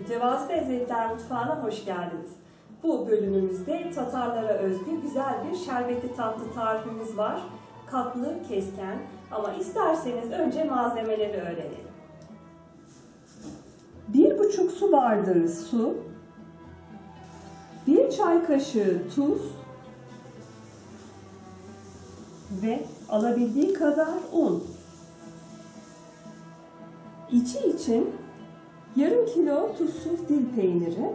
Mütevazı Lezzetler Mutfağı'na hoş geldiniz. Bu bölümümüzde Tatarlara özgü güzel bir şerbetli tatlı tarifimiz var. Katlı, kesken ama isterseniz önce malzemeleri öğrenelim. Bir buçuk su bardağı su, bir çay kaşığı tuz ve alabildiği kadar un. İçi için yarım kilo tuzsuz dil peyniri,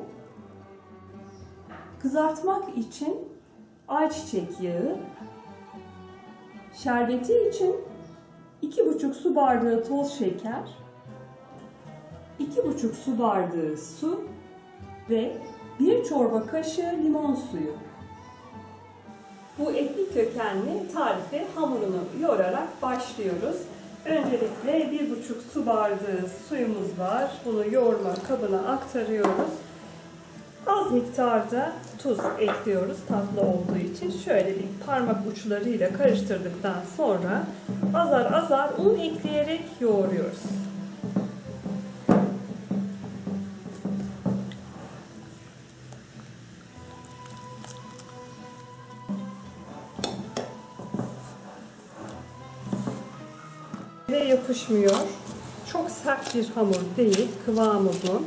kızartmak için ayçiçek yağı, şerbeti için iki buçuk su bardağı toz şeker, iki buçuk su bardağı su ve bir çorba kaşığı limon suyu. Bu etli kökenli tarife hamurunu yoğurarak başlıyoruz. Öncelikle bir buçuk su bardağı suyumuz var. Bunu yoğurma kabına aktarıyoruz. Az miktarda tuz ekliyoruz tatlı olduğu için. Şöyle bir parmak uçlarıyla karıştırdıktan sonra azar azar un ekleyerek yoğuruyoruz. Ve yapışmıyor. Çok sert bir hamur değil, kıvamı bu.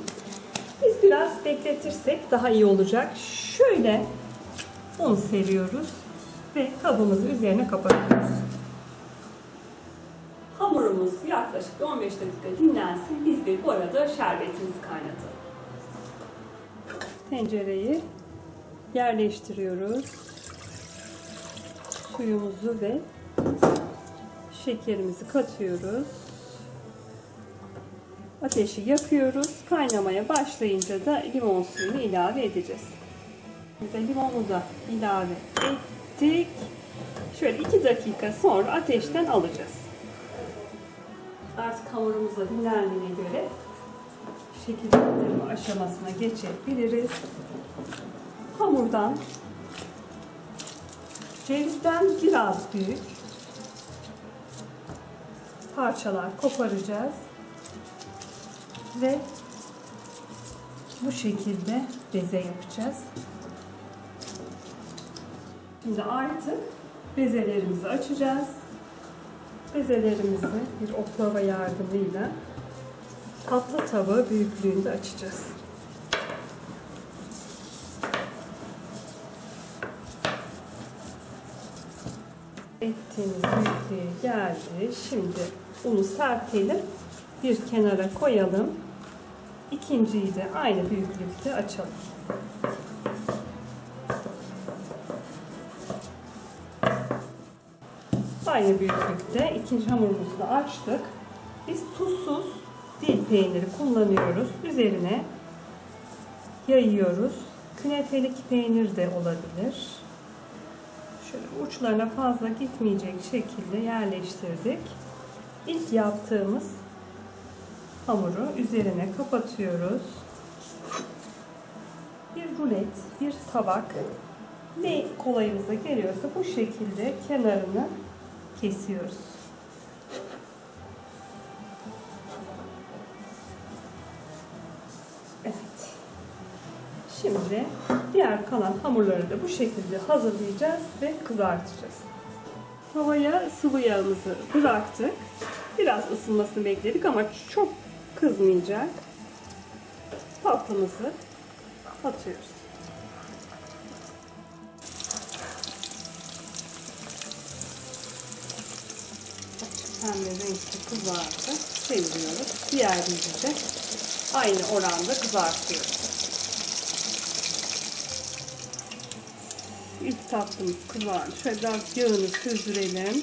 Biz biraz bekletirsek daha iyi olacak. Şöyle un seriyoruz ve kabımızı üzerine kapatıyoruz. Hamurumuz yaklaşık 15 dakika dinlensin. Biz de bu arada şerbetimizi kaynatalım. Tencereyi yerleştiriyoruz. Suyumuzu ve şekerimizi katıyoruz. Ateşi yakıyoruz. Kaynamaya başlayınca da limon suyunu ilave edeceğiz. Burada limonu da ilave ettik. Şöyle 2 dakika sonra ateşten alacağız. Artık hamurumuz da dinlendiğine göre şekillendirme aşamasına geçebiliriz. Hamurdan cevizden biraz büyük parçalar koparacağız ve bu şekilde beze yapacağız. Şimdi artık bezelerimizi açacağız. Bezelerimizi bir oklava yardımıyla tatlı tava büyüklüğünde açacağız. ettiğimiz büyüklüğe geldi. Şimdi unu serpelim. Bir kenara koyalım. İkinciyi de aynı büyüklükte açalım. Aynı büyüklükte ikinci hamurumuzu da açtık. Biz tuzsuz dil peyniri kullanıyoruz. Üzerine yayıyoruz. Künefelik peynir de olabilir. Şöyle uçlarına fazla gitmeyecek şekilde yerleştirdik. İlk yaptığımız hamuru üzerine kapatıyoruz. Bir rulet, bir tabak ne kolayımıza geliyorsa bu şekilde kenarını kesiyoruz. Evet. Şimdi diğer kalan hamurları da bu şekilde hazırlayacağız ve kızartacağız. Tavaya sıvı yağımızı bıraktık. Biraz ısınmasını bekledik ama çok kızmayacak. Tatlımızı atıyoruz. Pembe renkli kızardı. Çeviriyoruz. Diğerini de aynı oranda kızartıyoruz. İlk tatlımız kızardı. Şöyle biraz yağını süzdürelim.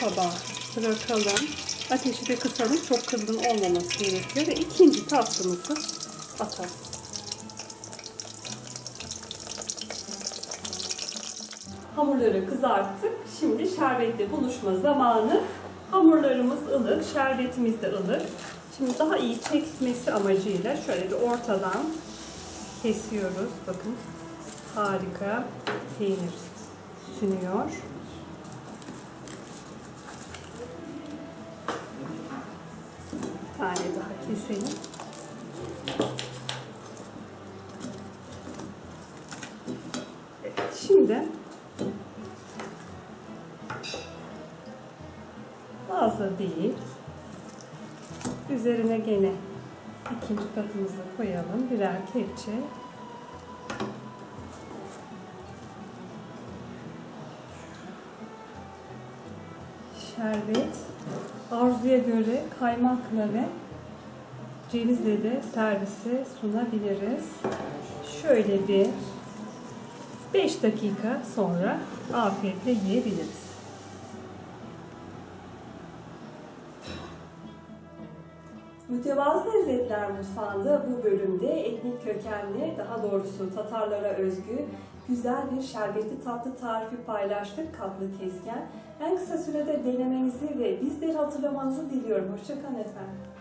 Tabağa bırakalım. Ateşi de kısalım. Çok kızgın olmaması gerekiyor. Ve ikinci tatlımızı atalım. Hamurları kızarttık. Şimdi şerbetle buluşma zamanı. Hamurlarımız ılık, şerbetimiz de ılık. Şimdi daha iyi çekmesi amacıyla şöyle bir ortadan kesiyoruz. Bakın harika peynir sünüyor. keselim. Evet, şimdi fazla değil. Üzerine gene ikinci katımızı koyalım. Birer kepçe. Şerbet. Arzuya göre kaymakla ve cevizle de servise sunabiliriz. Şöyle bir 5 dakika sonra afiyetle yiyebiliriz. Mütevazı Lezzetler Mutfağı'nda bu bölümde etnik kökenli, daha doğrusu Tatarlara özgü güzel bir şerbetli tatlı tarifi paylaştık katlı kesken. En kısa sürede denemenizi ve bizleri hatırlamanızı diliyorum. Hoşçakalın efendim.